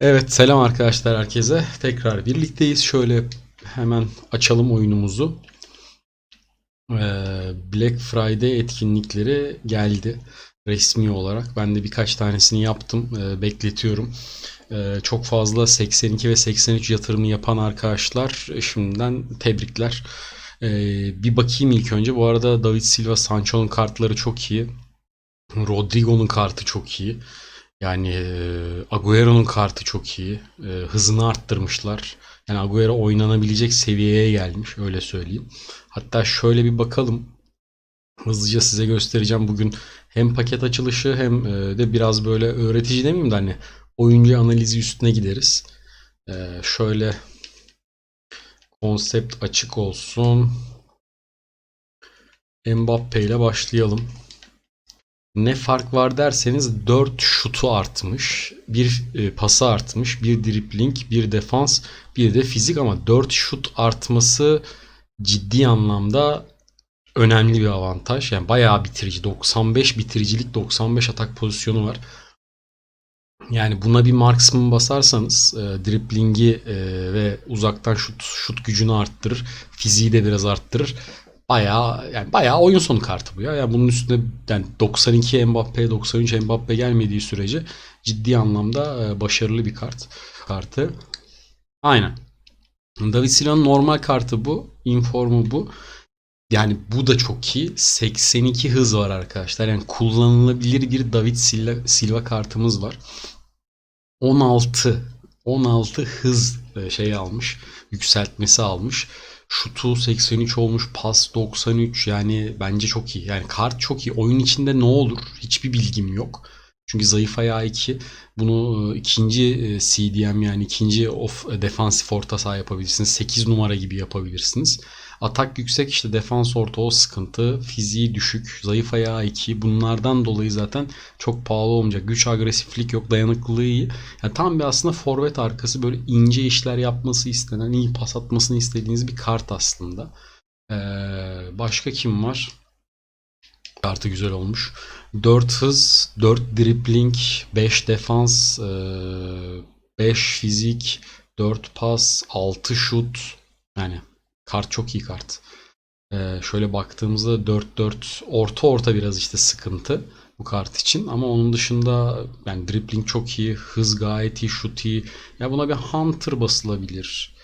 Evet selam arkadaşlar herkese. Tekrar birlikteyiz. Şöyle hemen açalım oyunumuzu. Ee, Black Friday etkinlikleri geldi resmi olarak. Ben de birkaç tanesini yaptım. Ee, bekletiyorum. Ee, çok fazla 82 ve 83 yatırımı yapan arkadaşlar şimdiden tebrikler. Bir bakayım ilk önce. Bu arada David Silva, Sancho'nun kartları çok iyi. Rodrigo'nun kartı çok iyi. Yani e, Agüero'nun kartı çok iyi. E, hızını arttırmışlar. Yani Agüero oynanabilecek seviyeye gelmiş öyle söyleyeyim. Hatta şöyle bir bakalım. Hızlıca size göstereceğim bugün hem paket açılışı hem e, de biraz böyle öğretici demeyeyim de hani oyuncu analizi üstüne gideriz. Şöyle konsept açık olsun. Mbappe ile başlayalım. Ne fark var derseniz 4 şutu artmış, bir e, pası artmış, bir dribling, bir defans, bir de fizik ama 4 şut artması ciddi anlamda önemli bir avantaj. Yani bayağı bitirici. 95 bitiricilik, 95 atak pozisyonu var. Yani buna bir marksman basarsanız e, driblingi e, ve uzaktan şut şut gücünü arttırır. Fiziği de biraz arttırır. Bayağı yani bayağı oyun sonu kartı bu ya. Yani bunun üstüne yani 92 Mbappe, 93 Mbappe gelmediği sürece ciddi anlamda e, başarılı bir kart kartı. Aynen. David Silva'nın normal kartı bu. Informu bu. Yani bu da çok iyi. 82 hız var arkadaşlar. Yani kullanılabilir bir David Silva, Silva kartımız var. 16 16 hız e, şey almış. Yükseltmesi almış. Şutu 83 olmuş. Pas 93. Yani bence çok iyi. Yani kart çok iyi. Oyun içinde ne olur? Hiçbir bilgim yok. Çünkü zayıf ayağı 2. Bunu e, ikinci e, CDM yani ikinci of defansif orta saha yapabilirsiniz. 8 numara gibi yapabilirsiniz. Atak yüksek işte defans orta o sıkıntı. Fiziği düşük. Zayıf ayağı 2. Bunlardan dolayı zaten çok pahalı olmayacak. Güç agresiflik yok. Dayanıklılığı iyi. Yani tam bir aslında forvet arkası böyle ince işler yapması istenen, iyi pas atmasını istediğiniz bir kart aslında. Ee, başka kim var? Kartı güzel olmuş. 4 hız, 4 dribbling, 5 defans, 5 fizik, 4 pas, 6 şut. Yani kart çok iyi kart. Ee, şöyle baktığımızda 4-4 orta orta biraz işte sıkıntı bu kart için ama onun dışında yani dribbling çok iyi, hız gayet iyi, şut iyi. Ya buna bir Hunter basılabilir.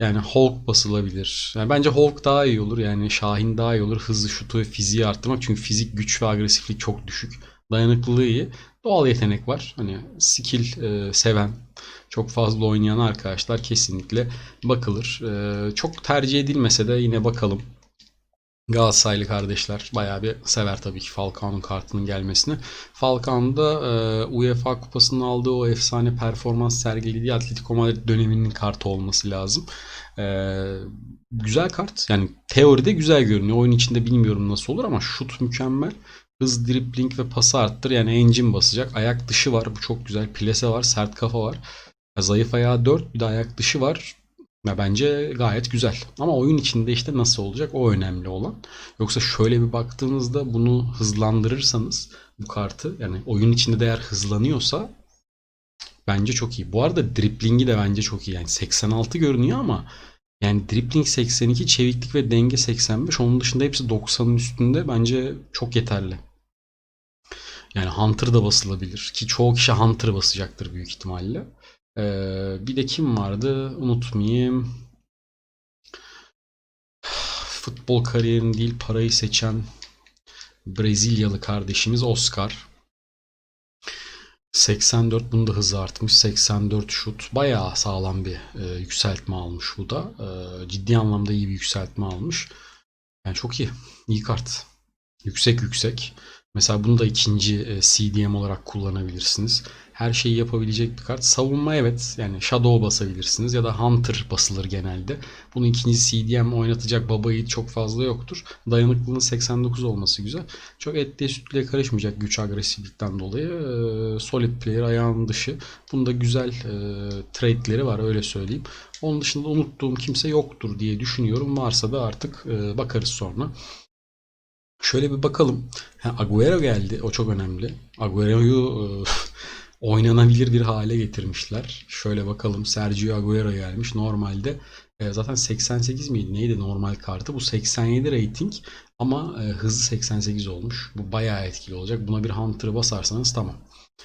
Yani Hulk basılabilir. Yani bence Hulk daha iyi olur. Yani Şahin daha iyi olur. Hızlı şutu ve fiziği arttırmak. Çünkü fizik, güç ve agresiflik çok düşük. Dayanıklılığı iyi. Doğal yetenek var. Hani skill e, seven, çok fazla oynayan arkadaşlar kesinlikle bakılır. E, çok tercih edilmese de yine bakalım. Galatasaraylı kardeşler bayağı bir sever tabii ki Falcao'nun kartının gelmesini. Falcao da e, UEFA kupasının aldığı o efsane performans sergilediği Atletico Madrid döneminin kartı olması lazım. E, güzel kart. Yani teoride güzel görünüyor. Oyun içinde bilmiyorum nasıl olur ama şut mükemmel. Hız, dribbling ve pası arttır. Yani engine basacak. Ayak dışı var. Bu çok güzel. Plase var. Sert kafa var. Zayıf ayağı 4. Bir de ayak dışı var. Ya bence gayet güzel. Ama oyun içinde işte nasıl olacak o önemli olan. Yoksa şöyle bir baktığınızda bunu hızlandırırsanız bu kartı yani oyun içinde değer hızlanıyorsa bence çok iyi. Bu arada driblingi de bence çok iyi. Yani 86 görünüyor ama yani dribbling 82, çeviklik ve denge 85. Onun dışında hepsi 90'ın üstünde bence çok yeterli. Yani Hunter da basılabilir. Ki çoğu kişi Hunter basacaktır büyük ihtimalle. Ee, bir de kim vardı? Unutmayayım. Futbol kariyerini değil parayı seçen Brezilyalı kardeşimiz Oscar. 84 bunda hızı artmış. 84 şut. Bayağı sağlam bir e, yükseltme almış bu da. E, ciddi anlamda iyi bir yükseltme almış. Yani çok iyi. İyi kart. Yüksek yüksek. Mesela bunu da ikinci e, CDM olarak kullanabilirsiniz. Her şeyi yapabilecek bir kart. Savunma evet. Yani Shadow basabilirsiniz ya da Hunter basılır genelde. Bunu ikinci CDM oynatacak baba yiğit çok fazla yoktur. Dayanıklılığın 89 olması güzel. Çok etliye sütlüye karışmayacak güç agresiflikten dolayı. E, solid player ayağının dışı. Bunda güzel e, trade'leri var öyle söyleyeyim. Onun dışında unuttuğum kimse yoktur diye düşünüyorum. Varsa da artık e, bakarız sonra. Şöyle bir bakalım. Ha, Agüero geldi. O çok önemli. Agüero'yu oynanabilir bir hale getirmişler. Şöyle bakalım Sergio Agüero gelmiş. Normalde e, zaten 88 miydi neydi normal kartı? Bu 87 rating ama e, hızı 88 olmuş. Bu bayağı etkili olacak. Buna bir Hunter'ı basarsanız tamam.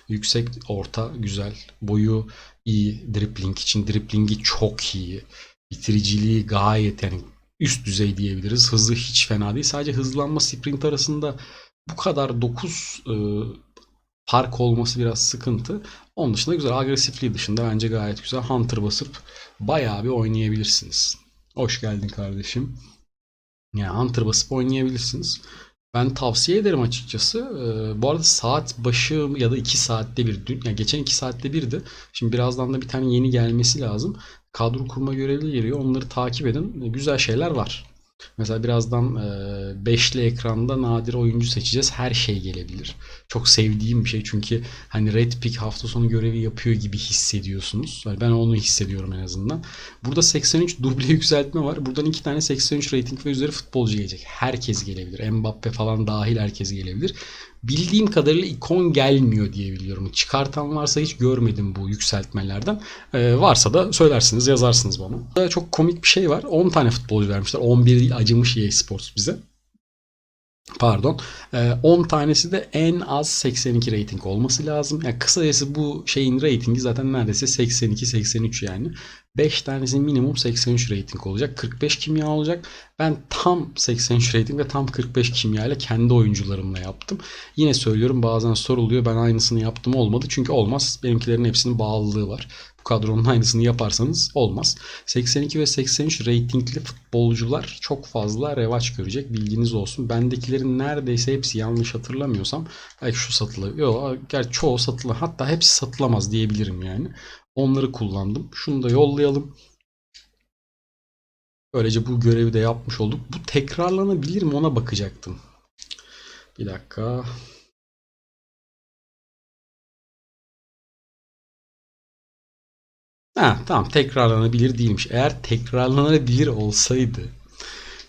Yüksek, orta, güzel. Boyu iyi. Dribbling için driblingi çok iyi. Bitiriciliği gayet yani üst düzey diyebiliriz. Hızı hiç fena değil. Sadece hızlanma sprint arasında bu kadar 9 e, fark olması biraz sıkıntı. Onun dışında güzel. Agresifliği dışında bence gayet güzel. Hunter basıp bayağı bir oynayabilirsiniz. Hoş geldin kardeşim. Yani Hunter basıp oynayabilirsiniz. Ben tavsiye ederim açıkçası. Ee, bu arada saat başı ya da 2 saatte bir. Dün, yani geçen 2 saatte birdi. Şimdi birazdan da bir tane yeni gelmesi lazım. Kadro kurma görevli geliyor. Onları takip edin. Güzel şeyler var. Mesela birazdan e, beşli ekranda nadir oyuncu seçeceğiz. Her şey gelebilir. Çok sevdiğim bir şey çünkü hani Red Pick hafta sonu görevi yapıyor gibi hissediyorsunuz. Yani ben onu hissediyorum en azından. Burada 83 duble yükseltme var. Buradan iki tane 83 rating ve üzeri futbolcu gelecek. Herkes gelebilir. Mbappe falan dahil herkes gelebilir. Bildiğim kadarıyla ikon gelmiyor diye biliyorum. Çıkartan varsa hiç görmedim bu yükseltmelerden. Ee, varsa da söylersiniz, yazarsınız bana. Burada çok komik bir şey var. 10 tane futbolcu vermişler. 11 değil acımış EA Sports bize. Pardon. Ee, 10 tanesi de en az 82 rating olması lazım. Yani kısacası bu şeyin ratingi zaten neredeyse 82-83 yani. 5 tanesi minimum 83 rating olacak. 45 kimya olacak. Ben tam 83 rating ve tam 45 kimya ile kendi oyuncularımla yaptım. Yine söylüyorum bazen soruluyor. Ben aynısını yaptım olmadı. Çünkü olmaz. Benimkilerin hepsinin bağlılığı var. Bu kadronun aynısını yaparsanız olmaz. 82 ve 83 ratingli futbolcular çok fazla revaç görecek. Bilginiz olsun. Bendekilerin neredeyse hepsi yanlış hatırlamıyorsam belki şu satılıyor. Yok, gerçi çoğu satılı. Hatta hepsi satılamaz diyebilirim yani. Onları kullandım. Şunu da yollayalım. Böylece bu görevi de yapmış olduk. Bu tekrarlanabilir mi ona bakacaktım. Bir dakika. Ha, tamam tekrarlanabilir değilmiş. Eğer tekrarlanabilir olsaydı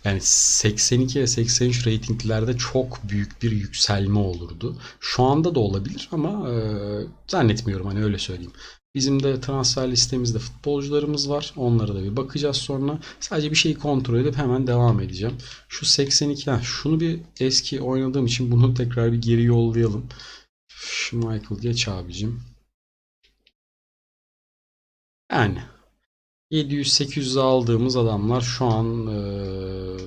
yani 82 ve 83 reytinglerde çok büyük bir yükselme olurdu. Şu anda da olabilir ama e, zannetmiyorum hani öyle söyleyeyim. Bizim de transfer listemizde futbolcularımız var. Onlara da bir bakacağız sonra. Sadece bir şeyi kontrol edip hemen devam edeceğim. Şu 82, ha, şunu bir eski oynadığım için bunu tekrar bir geri yollayalım. Şu Michael geç abicim. Yani 700-800'e aldığımız adamlar şu an eee,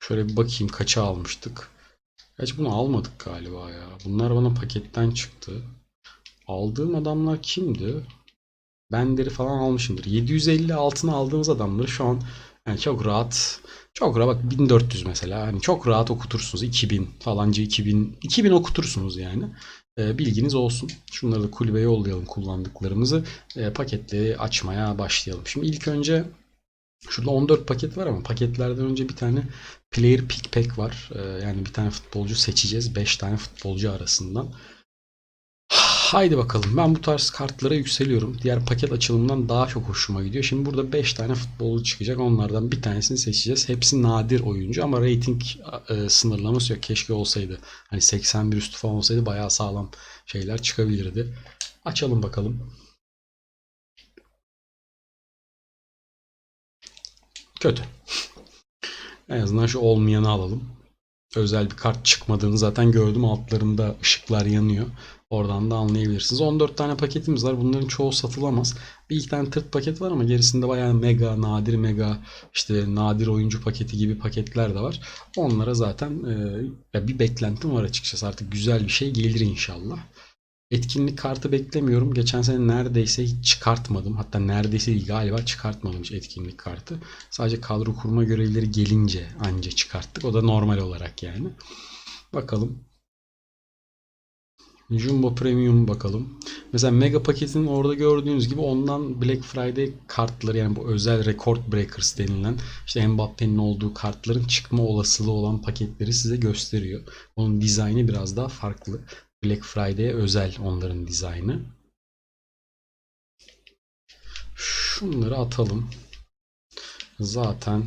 şöyle bir bakayım kaça almıştık. Gerçi bunu almadık galiba ya. Bunlar bana paketten çıktı. Aldığım adamlar kimdi? Bender'i falan almışımdır. 750 altına aldığımız adamları şu an yani çok rahat çok rahat bak 1400 mesela hani çok rahat okutursunuz 2000 falanca 2000 2000 okutursunuz yani. E, bilginiz olsun. Şunları da kulübe yollayalım kullandıklarımızı. E, paketleri açmaya başlayalım. Şimdi ilk önce Şurada 14 paket var ama paketlerden önce bir tane player pick pack var. E, yani bir tane futbolcu seçeceğiz. 5 tane futbolcu arasından. Haydi bakalım. Ben bu tarz kartlara yükseliyorum. Diğer paket açılımından daha çok hoşuma gidiyor. Şimdi burada 5 tane futbolcu çıkacak. Onlardan bir tanesini seçeceğiz. Hepsi nadir oyuncu ama rating e, sınırlaması yok. Keşke olsaydı. Hani 81 üstü falan olsaydı bayağı sağlam şeyler çıkabilirdi. Açalım bakalım. Kötü. En azından şu olmayanı alalım. Özel bir kart çıkmadığını zaten gördüm. Altlarında ışıklar yanıyor. Oradan da anlayabilirsiniz. 14 tane paketimiz var. Bunların çoğu satılamaz. Bir iki tane tırt paket var ama gerisinde bayağı mega, nadir mega, işte nadir oyuncu paketi gibi paketler de var. Onlara zaten e, bir beklentim var açıkçası. Artık güzel bir şey gelir inşallah. Etkinlik kartı beklemiyorum. Geçen sene neredeyse hiç çıkartmadım. Hatta neredeyse değil galiba çıkartmadım hiç etkinlik kartı. Sadece kadro kurma görevleri gelince anca çıkarttık. O da normal olarak yani. Bakalım. Jumbo Premium bakalım. Mesela Mega paketin orada gördüğünüz gibi ondan Black Friday kartları yani bu özel Record Breakers denilen işte Mbappe'nin olduğu kartların çıkma olasılığı olan paketleri size gösteriyor. Onun dizaynı biraz daha farklı. Black Friday'e özel onların dizaynı. Şunları atalım. Zaten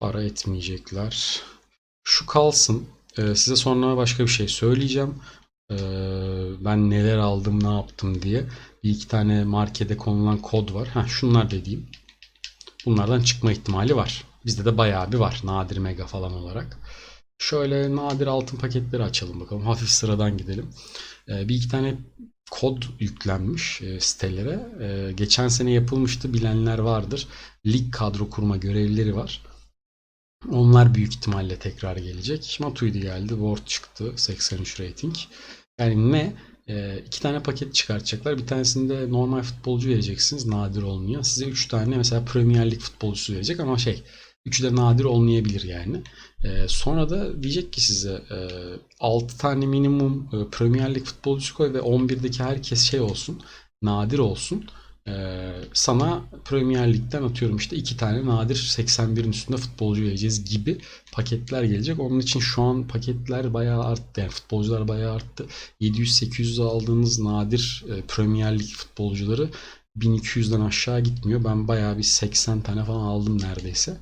para etmeyecekler. Şu kalsın. Ee, size sonra başka bir şey söyleyeceğim. Ee, ben neler aldım ne yaptım diye bir iki tane markete konulan kod var. Ha şunlar dediğim. Bunlardan çıkma ihtimali var. Bizde de bayağı bir var. Nadir mega falan olarak. Şöyle nadir altın paketleri açalım bakalım. Hafif sıradan gidelim. Ee, bir iki tane kod yüklenmiş e, sitelere. E, geçen sene yapılmıştı bilenler vardır. Lig kadro kurma görevlileri var. Onlar büyük ihtimalle tekrar gelecek. Matuidi geldi. Ward çıktı. 83 rating. Yani ne? E, iki tane paket çıkartacaklar. Bir tanesinde normal futbolcu vereceksiniz. Nadir olmayan. Size üç tane mesela Premier Lig futbolcusu verecek ama şey Üçü de nadir olmayabilir yani. E, sonra da diyecek ki size e, 6 tane minimum e, Premier Lig futbolcusu koy ve 11'deki herkes şey olsun. Nadir olsun. E, sana Premier Lig'den atıyorum işte 2 tane nadir 81'in üstünde futbolcu vereceğiz gibi paketler gelecek. Onun için şu an paketler bayağı arttı. Yani futbolcular bayağı arttı. 700-800 aldığınız nadir e, Premier Lig futbolcuları 1200'den aşağı gitmiyor. Ben bayağı bir 80 tane falan aldım neredeyse.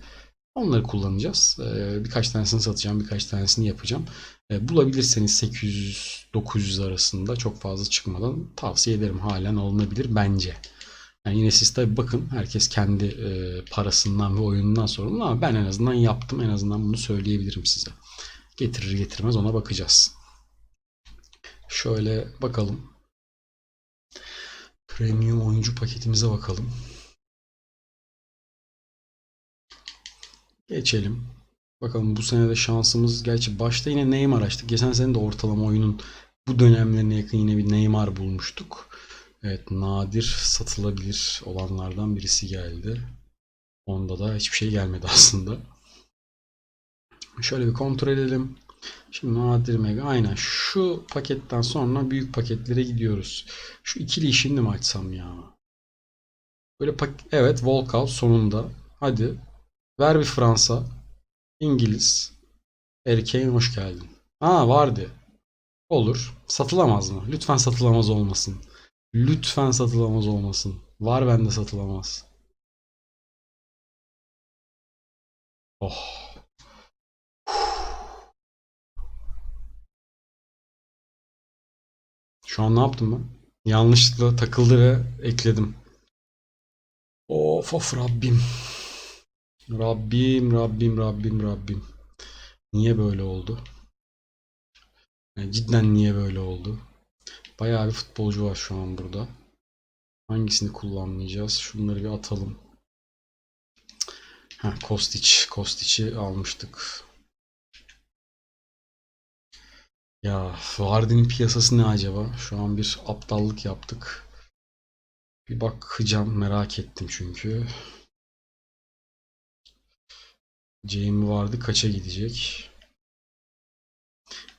Onları kullanacağız. Ee, birkaç tanesini satacağım, birkaç tanesini yapacağım. Ee, bulabilirseniz 800-900 arasında çok fazla çıkmadan tavsiye ederim. Halen alınabilir bence. Yani yine siz tabi bakın herkes kendi e, parasından ve oyunundan sorumlu ama ben en azından yaptım. En azından bunu söyleyebilirim size. Getirir getirmez ona bakacağız. Şöyle bakalım. Premium oyuncu paketimize bakalım. Geçelim. Bakalım bu sene de şansımız gerçi başta yine Neymar açtık. Geçen sene de ortalama oyunun bu dönemlerine yakın yine bir Neymar bulmuştuk. Evet nadir satılabilir olanlardan birisi geldi. Onda da hiçbir şey gelmedi aslında. Şöyle bir kontrol edelim. Şimdi nadir mega aynen şu paketten sonra büyük paketlere gidiyoruz. Şu ikili şimdi mi açsam ya? Böyle pak evet walkout sonunda. Hadi Ver bir Fransa. İngiliz. Erkeğin hoş geldin. Aa vardı. Olur. Satılamaz mı? Lütfen satılamaz olmasın. Lütfen satılamaz olmasın. Var bende satılamaz. Oh. Şu an ne yaptım ben? Yanlışlıkla takıldı ve ekledim. Of of Rabbim. Rabbim, Rabbim, Rabbim, Rabbim. Niye böyle oldu? Yani cidden niye böyle oldu? Bayağı bir futbolcu var şu an burada. Hangisini kullanmayacağız? Şunları bir atalım. Ha, Kostić. Kostić'i almıştık. Ya Vardy'nin piyasası ne acaba? Şu an bir aptallık yaptık. Bir bakacağım merak ettim çünkü. Jamie vardı kaça gidecek?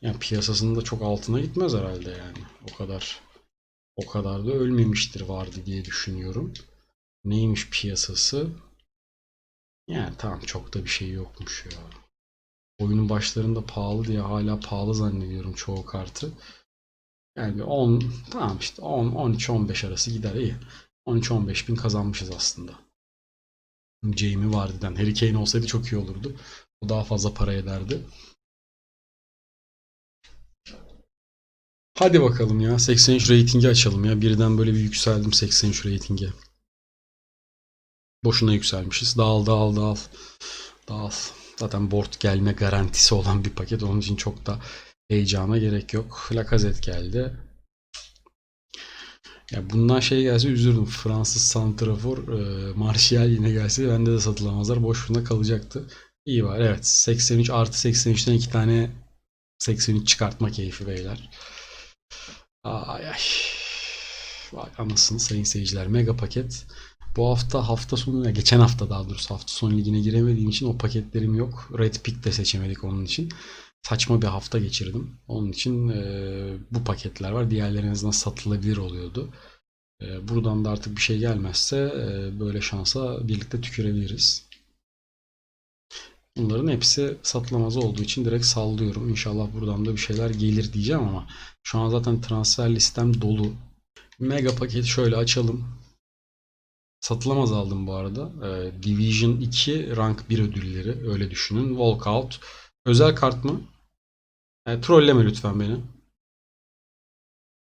Yani piyasasında çok altına gitmez herhalde yani. O kadar o kadar da ölmemiştir vardı diye düşünüyorum. Neymiş piyasası? Yani tamam çok da bir şey yokmuş ya. Oyunun başlarında pahalı diye hala pahalı zannediyorum çoğu kartı. Yani 10 tamam işte 10 13 15 arası gider iyi. 13 15 bin kazanmışız aslında. Jamie Vardy'den. Harry Kane olsaydı çok iyi olurdu. O daha fazla para ederdi. Hadi bakalım ya. 83 ratingi açalım ya. Birden böyle bir yükseldim 83 ratinge. Boşuna yükselmişiz. Dağıl dağıl dağıl. Dağıl. Zaten board gelme garantisi olan bir paket. Onun için çok da heyecana gerek yok. Lacazette geldi. Ya bundan şey gelse üzüldüm. Fransız santrafor e, Martial yine gelse bende de satılamazlar. Boşluğunda kalacaktı. İyi var. Evet. 83 artı 83'ten iki tane 83 çıkartma keyfi beyler. Ay ay. Vay anasını sayın seyirciler. Mega paket. Bu hafta hafta sonu ya geçen hafta daha doğrusu hafta sonu ligine giremediğim için o paketlerim yok. Red Pick de seçemedik onun için. Saçma bir hafta geçirdim. Onun için e, bu paketler var. Diğerleri en satılabilir oluyordu. E, buradan da artık bir şey gelmezse e, böyle şansa birlikte tükürebiliriz. Bunların hepsi satılamaz olduğu için direkt sallıyorum. İnşallah buradan da bir şeyler gelir diyeceğim ama şu an zaten transfer listem dolu. Mega paketi şöyle açalım. Satılamaz aldım bu arada. Division 2 rank 1 ödülleri öyle düşünün. Walkout. Özel kart mı? E, trolleme lütfen beni.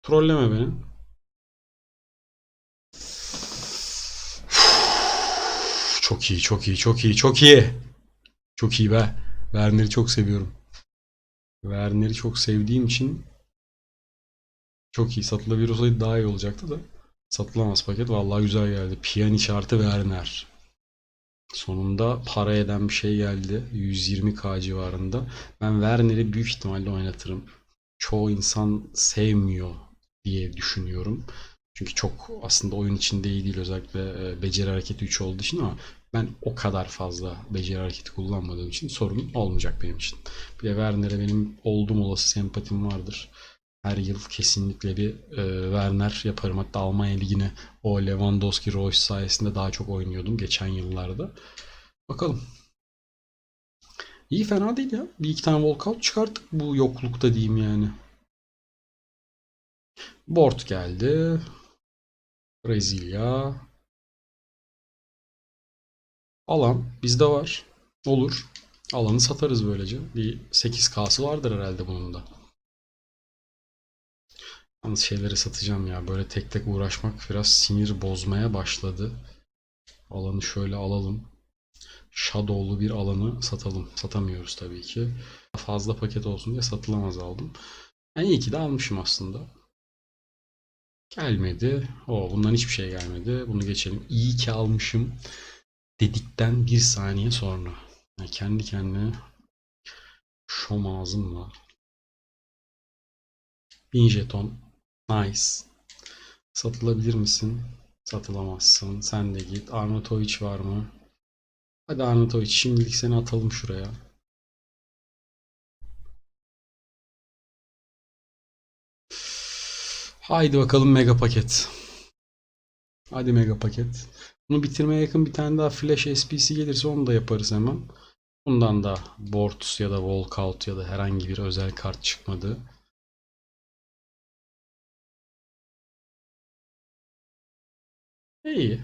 Trolleme beni. Çok iyi, çok iyi, çok iyi, çok iyi. Çok iyi be. Werner'i çok seviyorum. Werner'i çok sevdiğim için çok iyi. Satılabilir olsaydı daha iyi olacaktı da. Satılamaz paket. Vallahi güzel geldi. Pjanic artı Werner. Sonunda para eden bir şey geldi. 120k civarında. Ben Werner'i büyük ihtimalle oynatırım. Çoğu insan sevmiyor diye düşünüyorum. Çünkü çok aslında oyun içinde iyi değil özellikle e, beceri hareketi 3 olduğu için ama ben o kadar fazla beceri hareketi kullanmadığım için sorun olmayacak benim için. Bir de Werner'e benim oldum olası sempatim vardır. Her yıl kesinlikle bir e, Werner yaparım. Hatta Almanya Ligi'ne o Lewandowski, Royce sayesinde daha çok oynuyordum geçen yıllarda. Bakalım. İyi fena değil ya. Bir iki tane walkout çıkarttık bu yoklukta diyeyim yani. Board geldi. Brezilya. Alan bizde var. Olur. Alanı satarız böylece. Bir 8K'sı vardır herhalde bunun da. Yalnız şeyleri satacağım ya. Böyle tek tek uğraşmak biraz sinir bozmaya başladı. Alanı şöyle alalım. Shadow'lu bir alanı satalım. Satamıyoruz tabii ki. Fazla paket olsun diye satılamaz aldım. Yani iyi ki de almışım aslında. Gelmedi. O bundan hiçbir şey gelmedi. Bunu geçelim. İyi ki almışım dedikten bir saniye sonra. Yani kendi kendine şom ağzımla. Bin jeton. Nice. Satılabilir misin? Satılamazsın. Sen de git. Arnautovic var mı? Hadi Arnautovic şimdilik seni atalım şuraya. Haydi bakalım mega paket. Hadi mega paket. Bunu bitirmeye yakın bir tane daha Flash SPC gelirse onu da yaparız hemen. Bundan da Board ya da Walkout ya da herhangi bir özel kart çıkmadı. İyi.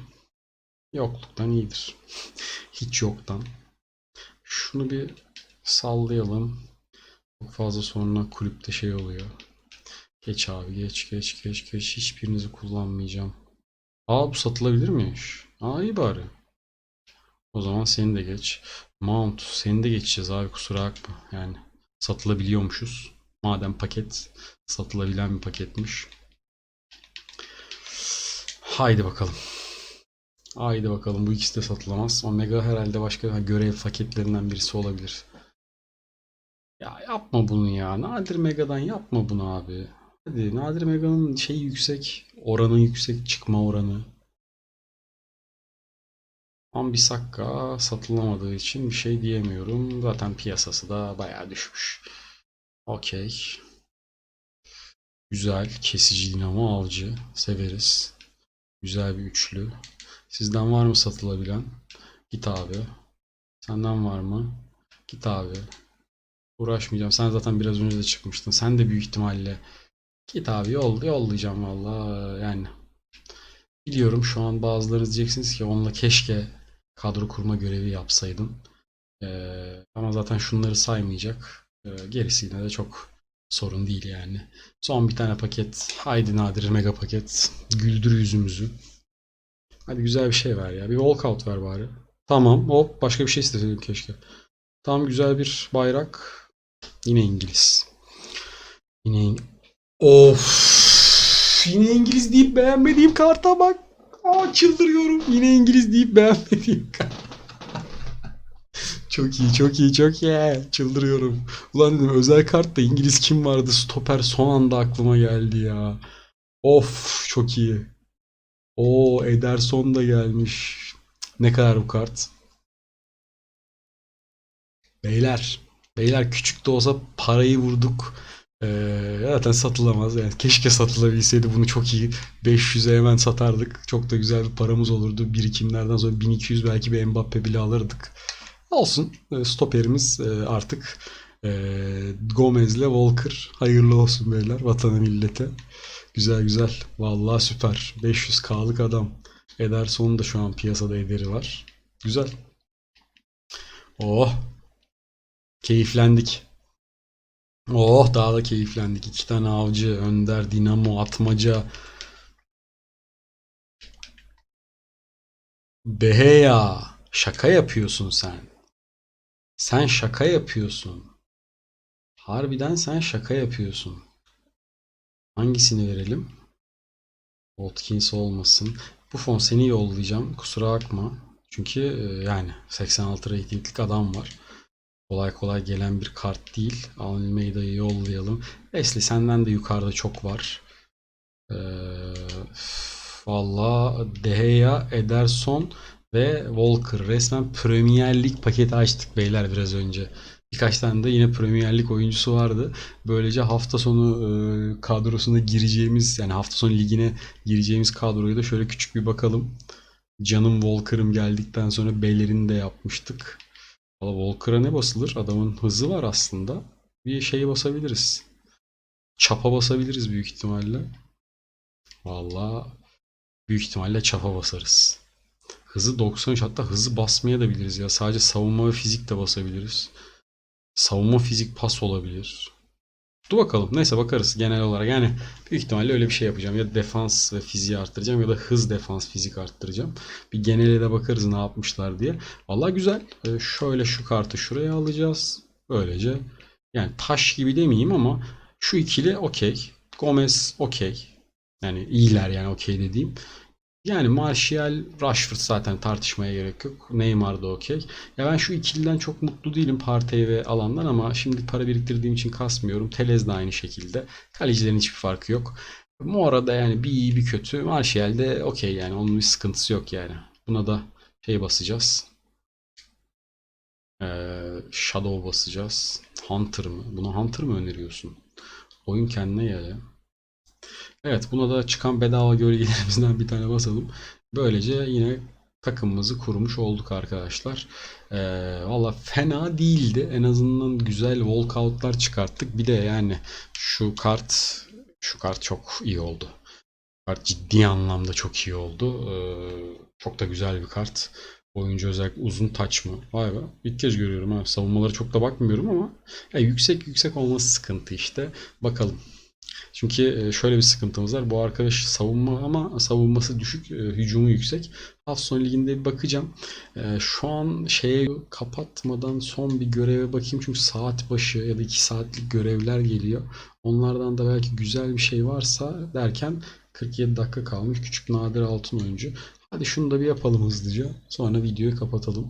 Yokluktan iyidir. Hiç yoktan. Şunu bir sallayalım. Çok fazla sonra kulüpte şey oluyor. Geç abi geç geç geç geç. Hiçbirinizi kullanmayacağım. Aa bu satılabilir miymiş? Aa iyi bari. O zaman seni de geç. Mount seni de geçeceğiz abi kusura bakma. Yani satılabiliyormuşuz. Madem paket satılabilen bir paketmiş. Haydi bakalım. Haydi bakalım bu ikisi de satılamaz. Omega herhalde başka görev paketlerinden birisi olabilir. Ya yapma bunu ya. Nadir Mega'dan yapma bunu abi. Hadi Nadir Mega'nın şeyi yüksek. Oranı yüksek. Çıkma oranı. Ambisakka satılamadığı için bir şey diyemiyorum. Zaten piyasası da bayağı düşmüş. Okey. Güzel. Kesici dinamo avcı. Severiz. Güzel bir üçlü. Sizden var mı satılabilen? Git abi. Senden var mı? Git abi. Uğraşmayacağım. Sen zaten biraz önce de çıkmıştın. Sen de büyük ihtimalle git abi yol, yollayacağım valla yani. Biliyorum şu an bazılarınız diyeceksiniz ki onunla keşke kadro kurma görevi yapsaydın. Ee, ama zaten şunları saymayacak. Ee, gerisi yine de çok sorun değil yani. Son bir tane paket. Haydi nadir mega paket. Güldür yüzümüzü. Hadi güzel bir şey ver ya. Bir walkout ver bari. Tamam. Hop başka bir şey istedim keşke. Tam güzel bir bayrak. Yine İngiliz. Yine İng Of. Yine İngiliz deyip beğenmediğim karta bak. Aa çıldırıyorum. Yine İngiliz deyip beğenmediğim kart. Çok iyi, çok iyi, çok iyi. Çıldırıyorum. Ulan dedim özel kartta İngiliz kim vardı? Stoper son anda aklıma geldi ya. Of çok iyi. O Ederson da gelmiş. Ne kadar bu kart? Beyler. Beyler küçük de olsa parayı vurduk. Ee, zaten satılamaz. Yani keşke satılabilseydi bunu çok iyi 500'e hemen satardık. Çok da güzel bir paramız olurdu. Birikimlerden sonra 1200 belki bir Mbappe bile alırdık. Olsun. Ee, Stoperimiz e, artık e, Gomez'le Walker. Hayırlı olsun beyler vatana millete. Güzel güzel. Vallahi süper. 500k'lık adam. Ederson'un da şu an piyasada ederi var. Güzel. Oh. Keyiflendik. Oh daha da keyiflendik. İki tane avcı, Önder, Dinamo, Atmaca. Beheya. Şaka yapıyorsun sen. Sen şaka yapıyorsun. Harbiden sen şaka yapıyorsun. Hangisini verelim? Watkins olmasın. Bu fon seni yollayacağım. Kusura bakma. Çünkü e, yani 86 reytinglik adam var. Kolay kolay gelen bir kart değil. Almeida'yı yollayalım. Wesley senden de yukarıda çok var. Ee, Valla De Gea, Ederson ve Walker. Resmen Premier Lig paketi açtık beyler biraz önce. Birkaç tane de yine Premier Lig oyuncusu vardı. Böylece hafta sonu e, kadrosuna gireceğimiz yani hafta sonu ligine gireceğimiz kadroyu da şöyle küçük bir bakalım. Canım Walker'ım geldikten sonra Bellerini de yapmıştık. Valla Walker'a ne basılır? Adamın hızı var aslında. Bir şey basabiliriz. Çapa basabiliriz büyük ihtimalle. Valla büyük ihtimalle çapa basarız. Hızı 93 hatta hızı basmaya da biliriz ya. Sadece savunma ve fizik de basabiliriz. Savunma fizik pas olabilir. Dur bakalım. Neyse bakarız genel olarak. Yani büyük ihtimalle öyle bir şey yapacağım. Ya defans ve fiziği arttıracağım ya da hız defans fizik arttıracağım. Bir genele de bakarız ne yapmışlar diye. Valla güzel. Ee, şöyle şu kartı şuraya alacağız. Böylece yani taş gibi demeyeyim ama şu ikili okey. Gomez okey. Yani iyiler yani okey dediğim. Yani Martial, Rashford zaten tartışmaya gerek yok. Neymar da okey. Ya ben şu ikiliden çok mutlu değilim Partey ve alandan ama şimdi para biriktirdiğim için kasmıyorum. Telez de aynı şekilde. Kalecilerin hiçbir farkı yok. Mora da yani bir iyi bir kötü. Martial de okey yani onun bir sıkıntısı yok yani. Buna da şey basacağız. Ee, Shadow basacağız. Hunter mı? Buna Hunter mı öneriyorsun? Oyun kendine gel ya. Evet buna da çıkan bedava gölgelerimizden bir tane basalım. Böylece yine takımımızı kurmuş olduk arkadaşlar. Ee, Valla fena değildi. En azından güzel walkoutlar çıkarttık. Bir de yani şu kart şu kart çok iyi oldu. Kart ciddi anlamda çok iyi oldu. Ee, çok da güzel bir kart. Oyuncu özellikle uzun taç mı? Vay be. İlk kez görüyorum ha. Savunmalara çok da bakmıyorum ama ya yüksek yüksek olması sıkıntı işte. Bakalım. Çünkü e, şöyle bir sıkıntımız var. Bu arkadaş savunma ama savunması düşük, e, hücumu yüksek. Hafta sonu liginde bir bakacağım. E, Şu an şeye kapatmadan son bir göreve bakayım. Çünkü saat başı ya da 2 saatlik görevler geliyor. Onlardan da belki güzel bir şey varsa derken 47 dakika kalmış. Küçük nadir altın oyuncu. Hadi şunu da bir yapalım hızlıca. Sonra videoyu kapatalım.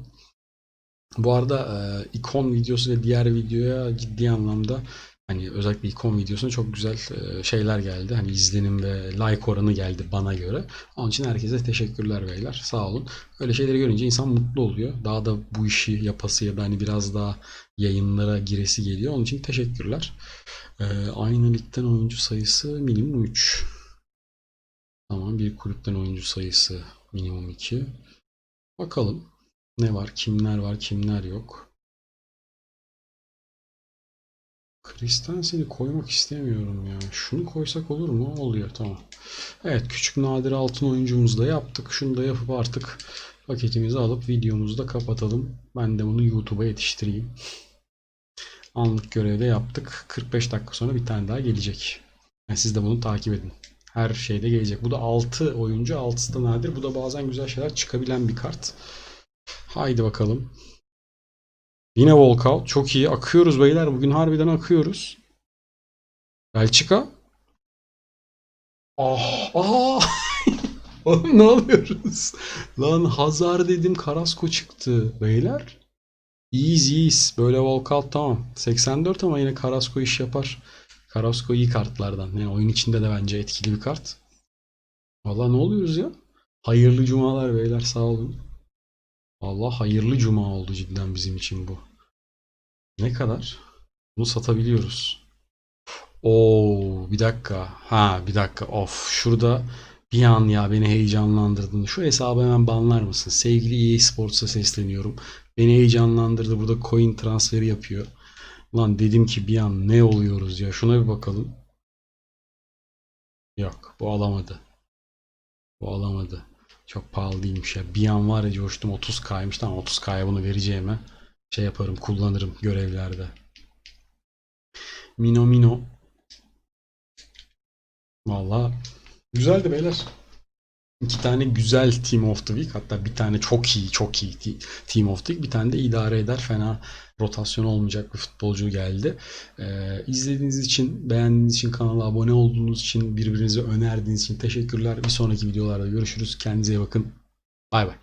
Bu arada e, ikon videosu ve diğer videoya ciddi anlamda Hani özellikle ikon videosuna çok güzel e, şeyler geldi. Hani izlenim ve like oranı geldi bana göre. Onun için herkese teşekkürler beyler. Sağ olun. Öyle şeyleri görünce insan mutlu oluyor. Daha da bu işi yapası ya da hani biraz daha yayınlara giresi geliyor. Onun için teşekkürler. Ee, aynı ligden oyuncu sayısı minimum 3. Tamam bir kulüpten oyuncu sayısı minimum 2. Bakalım ne var, kimler var, kimler yok. Kristensen'i koymak istemiyorum ya. Şunu koysak olur mu? Oluyor tamam. Evet küçük nadir altın oyuncumuzu da yaptık. Şunu da yapıp artık paketimizi alıp videomuzu da kapatalım. Ben de bunu YouTube'a yetiştireyim. Anlık görevde yaptık. 45 dakika sonra bir tane daha gelecek. Yani siz de bunu takip edin. Her şeyde gelecek. Bu da 6 oyuncu. 6'sı da nadir. Bu da bazen güzel şeyler çıkabilen bir kart. Haydi bakalım. Yine walkout. Çok iyi. Akıyoruz beyler. Bugün harbiden akıyoruz. Belçika. Ah, ah. Oğlum ne oluyoruz? Lan Hazar dedim Karasko çıktı. Beyler. İyiyiz iyiyiz. Böyle walkout tamam. 84 ama yine Karasko iş yapar. Karasko iyi kartlardan. Yani oyun içinde de bence etkili bir kart. Valla ne oluyoruz ya? Hayırlı cumalar beyler sağ olun. Allah hayırlı cuma oldu cidden bizim için bu. Ne kadar? Bunu satabiliyoruz. Oo, bir dakika. Ha, bir dakika. Of, şurada bir an ya beni heyecanlandırdın. Şu hesabı hemen banlar mısın? Sevgili EA Sports'a sesleniyorum. Beni heyecanlandırdı. Burada coin transferi yapıyor. Lan dedim ki bir an ne oluyoruz ya? Şuna bir bakalım. Yok, bu alamadı. Bu alamadı. Çok pahalı değilmiş ya. Bir an var ya coştum 30k'ymış. Tamam 30k'ya bunu vereceğime şey yaparım kullanırım görevlerde. Mino Mino. Valla güzeldi beyler. İki tane güzel Team of the Week. Hatta bir tane çok iyi, çok iyi te- Team of the Week. Bir tane de idare eder. Fena rotasyon olmayacak bir futbolcu geldi. Ee, izlediğiniz için, beğendiğiniz için, kanala abone olduğunuz için, birbirinize önerdiğiniz için teşekkürler. Bir sonraki videolarda görüşürüz. Kendinize iyi bakın. Bay bay.